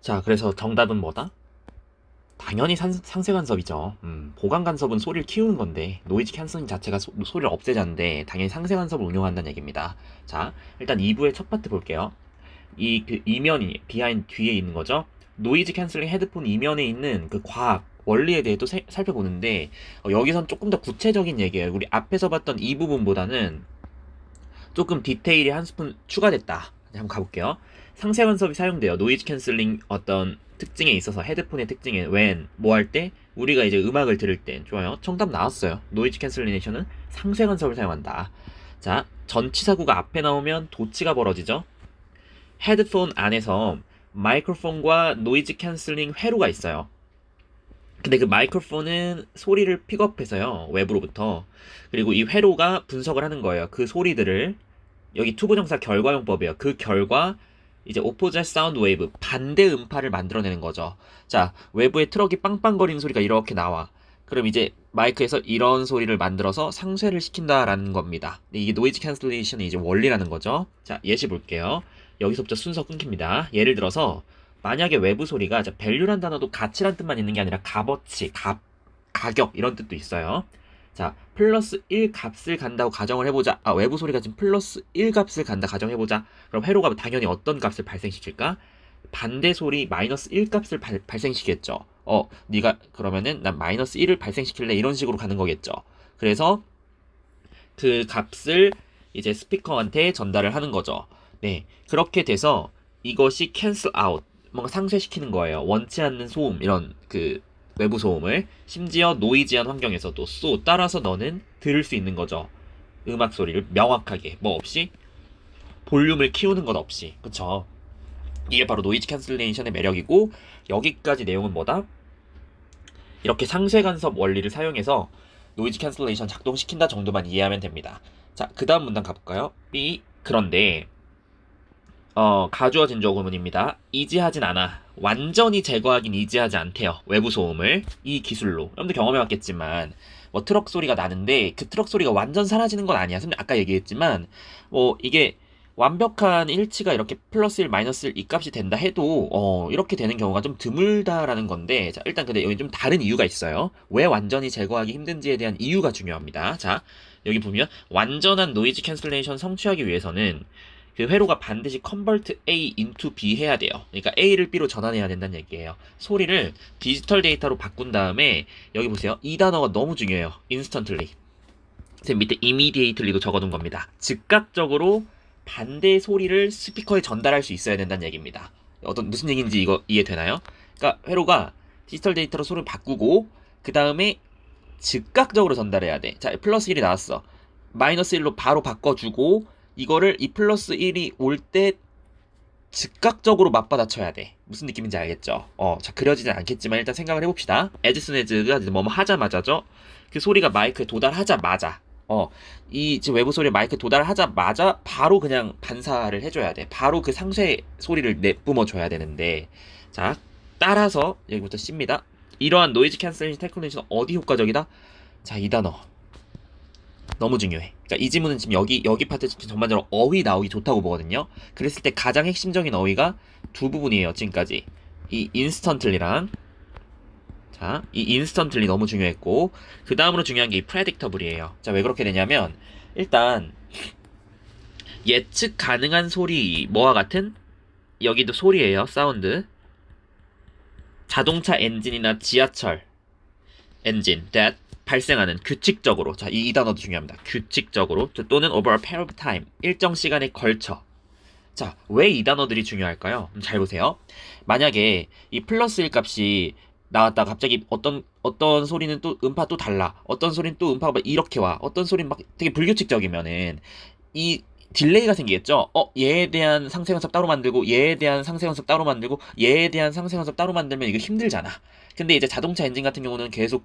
자, 그래서 정답은 뭐다? 당연히 산- 상세 간섭이죠. 음, 보강 간섭은 소리를 키우는 건데 노이즈 캔슬링 자체가 소, 리를 없애자는데 당연히 상세 간섭을 운용한다는 얘기입니다. 자, 일단 2부의 첫 파트 볼게요. 이 그 이면이 비하인 뒤에 있는 거죠. 노이즈 캔슬링 헤드폰 이면에 있는 그 과학 원리에 대해도 세- 살펴보는데 어, 여기선 조금 더 구체적인 얘기예요. 우리 앞에서 봤던 이 부분보다는 조금 디테일이 한 스푼 추가됐다. 한번 가볼게요. 상세 간섭이 사용돼요. 노이즈 캔슬링 어떤 특징에 있어서 헤드폰의 특징에 when 뭐 할 때 우리가 이제 음악을 들을 때 좋아요. 정답 나왔어요. 노이즈 캔슬레이션은 상세 간섭을 사용한다. 자, 전치사구가 앞에 나오면 도치가 벌어지죠. 헤드폰 안에서 마이크로폰과 노이즈 캔슬링 회로가 있어요. 근데 그 마이크로폰은 소리를 픽업해서요. 외부로부터. 그리고 이 회로가 분석을 하는 거예요. 그 소리들을 여기 투부정사 결과용법이에요. 그 결과 이제 오포제 사운드 웨이브 반대 음파를 만들어내는 거죠. 자, 외부에 트럭이 빵빵거리는 소리가 이렇게 나와. 그럼 이제 마이크에서 이런 소리를 만들어서 상쇄를 시킨다라는 겁니다. 이게 노이즈 캔슬레이션의 이제 원리라는 거죠. 자, 예시 볼게요. 여기서부터 순서 끊깁니다. 예를 들어서 만약에 외부 소리가 자, 밸류란 단어도 가치란 뜻만 있는 게 아니라 값어치, 값, 가격 이런 뜻도 있어요. 자, 플러스 1 값을 간다고 가정을 해보자. 아, 외부 소리가 지금 플러스 1 값을 간다 가정해보자. 그럼 회로가 당연히 어떤 값을 발생시킬까? 반대 소리 마이너스 1 값을 발, 발생시켰죠. 어, 네가 그러면은 난 마이너스 1을 발생시킬래 이런 식으로 가는 거겠죠. 그래서 그 값을 이제 스피커한테 전달을 하는 거죠. 네, 그렇게 돼서 이것이 cancel out, 뭔가 상쇄시키는 거예요. 원치 않는 소음 이런 그 외부 소음을 심지어 노이지한 환경에서도 쏘 따라서 너는 들을 수 있는 거죠. 음악 소리를 명확하게 뭐 없이 볼륨을 키우는 것 없이 그쵸 이게 바로 노이즈 캔슬레이션의 매력이고 여기까지 내용은 뭐다? 이렇게 상쇄 간섭 원리를 사용해서 노이즈 캔슬레이션 작동시킨다 정도만 이해하면 됩니다. 자, 그 다음 문단 가볼까요? B. 그런데, 어, 가주어진 조구문입니다. 이지하진 않아. 완전히 제거하긴 이지하지 않대요. 외부 소음을. 이 기술로. 여러분도 경험해봤겠지만, 뭐 트럭 소리가 나는데, 그 트럭 소리가 완전 사라지는 건 아니야. 선생님 아까 얘기했지만, 뭐 이게 완벽한 일치가 이렇게 플러스 1, 마이너스 1 이 값이 된다 해도 어, 이렇게 되는 경우가 좀 드물다라는 건데 자, 일단 근데 여기 좀 다른 이유가 있어요. 왜 완전히 제거하기 힘든지에 대한 이유가 중요합니다. 자, 여기 보면 완전한 노이즈 캔슬레이션 성취하기 위해서는 그 회로가 반드시 convert A into B 해야 돼요. 그러니까 A를 B로 전환해야 된다는 얘기예요. 소리를 디지털 데이터로 바꾼 다음에 여기 보세요. 이 단어가 너무 중요해요. instantly. 제 밑에 immediately도 적어둔 겁니다. 즉각적으로 반대 소리를 스피커에 전달할 수 있어야 된다는 얘기입니다. 어떤 무슨 얘기인지 이거 이해되나요? 그러니까 회로가 디지털 데이터로 소리를 바꾸고 그 다음에 즉각적으로 전달해야 돼. 자, 플러스 1이 나왔어. 마이너스 1로 바로 바꿔주고 이거를 이 플러스 1이 올 때 즉각적으로 맞받아쳐야 돼. 무슨 느낌인지 알겠죠? 어, 자, 그려지진 않겠지만 일단 생각을 해봅시다. 에즈스네즈가 뭐뭐 하자마자죠? 그 소리가 마이크에 도달하자마자 어, 이 지금 외부 소리 마이크 도달하자마자 바로 그냥 반사를 해줘야 돼. 바로 그 상쇄 소리를 내뿜어 줘야 되는데, 자 따라서 여기부터 C입니다. 이러한 노이즈 캔슬링 테크놀리는 어디 효과적이다? 자, 이 단어 너무 중요해. 그러니까 이 지문은 지금 여기 여기 파트 전반적으로 어휘 나오기 좋다고 보거든요. 그랬을 때 가장 핵심적인 어휘가 두 부분이에요. 지금까지 이 인스턴틀리랑 자, 이 인스턴틀리 너무 중요했고 그 다음으로 중요한 게 이 프레딕터블이에요. 자, 왜 그렇게 되냐면 일단 예측 가능한 소리 뭐와 같은 여기도 소리예요. 사운드. 자동차 엔진이나 지하철 엔진 that 발생하는 규칙적으로 자, 이, 이 단어도 중요합니다. 규칙적으로 또는 over a period of time 일정 시간에 걸쳐 자, 왜 이 단어들이 중요할까요? 음, 잘 보세요. 만약에 이 플러스 1 값이 나왔다 갑자기 어떤 어떤 소리는 또 음파 또 달라 어떤 소리는 또 음파가 막 이렇게 와 어떤 소리는 막 되게 불규칙적이면은 이 딜레이가 생기겠죠 어 얘에 대한 상세 간섭 따로 만들고 얘에 대한 상세 간섭 따로 만들고 얘에 대한 상세 간섭 따로 만들면 이거 힘들잖아 근데 이제 자동차 엔진 같은 경우는 계속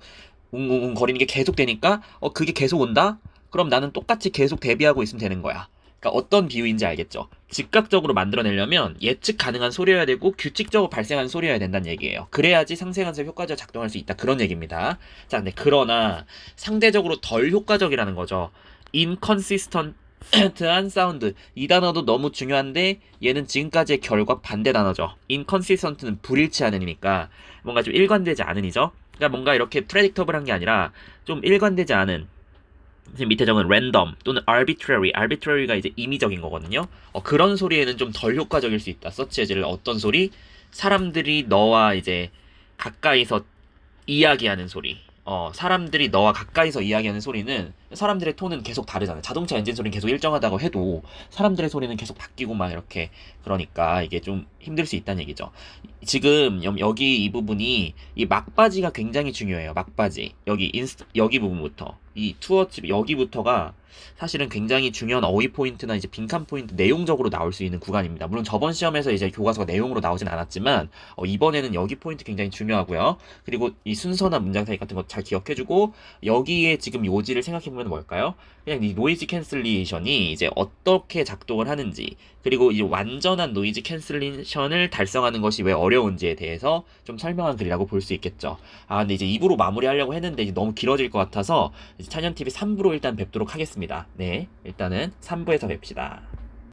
웅웅웅 거리는 게 계속 되니까 어 그게 계속 온다 그럼 나는 똑같이 계속 대비하고 있으면 되는 거야 그러니까 어떤 비유인지 알겠죠? 즉각적으로 만들어내려면 예측 가능한 소리여야 되고 규칙적으로 발생하는 소리여야 된다는 얘기예요. 그래야지 상세간섭 효과적으로 작동할 수 있다. 그런 얘기입니다. 자, 근데 그러나 상대적으로 덜 효과적이라는 거죠. 인컨시스턴트한 사운드 이 단어도 너무 중요한데 얘는 지금까지의 결과 반대 단어죠. 인컨시스턴트는 불일치하는 이니까 뭔가 좀 일관되지 않은 이죠. 그러니까 뭔가 이렇게 프레딕터블한 게 아니라 좀 일관되지 않은 지금 밑에 적은 랜덤 또는 arbitrary, arbitrary가 이제 임의적인 거거든요. 어, 그런 소리에는 좀 덜 효과적일 수 있다. 서치 에즈를 어떤 소리? 사람들이 너와 이제 가까이서 이야기하는 소리. 어, 사람들이 너와 가까이서 이야기하는 소리는 사람들의 톤은 계속 다르잖아요. 자동차 엔진 소리는 계속 일정하다고 해도 사람들의 소리는 계속 바뀌고 막 이렇게 그러니까 이게 좀 힘들 수 있다는 얘기죠. 지금 염- 여기 이 부분이 이 막바지가 굉장히 중요해요. 막바지. 여기 인스 여기 부분부터 이 투어집 여기부터가 사실은 굉장히 중요한 어휘 포인트나 이제 빈칸 포인트 내용적으로 나올 수 있는 구간입니다. 물론 저번 시험에서 이제 교과서가 내용으로 나오진 않았지만 어, 이번에는 여기 포인트 굉장히 중요하고요. 그리고 이 순서나 문장 사이 같은 거 잘 기억해주고 여기에 지금 요지를 생각해보면 뭘까요? 그냥 이 노이즈 캔슬레이션이 이제 어떻게 작동을 하는지 그리고 이 완전한 노이즈 캔슬레이션을 달성하는 것이 왜 어려운지에 대해서 좀 설명한 글이라고 볼 수 있겠죠. 아 근데 이제 2부로 마무리하려고 했는데 너무 길어질 것 같아서 찬현TV 3부로 일단 뵙도록 하겠습니다. 네 일단은 3부에서 뵙시다.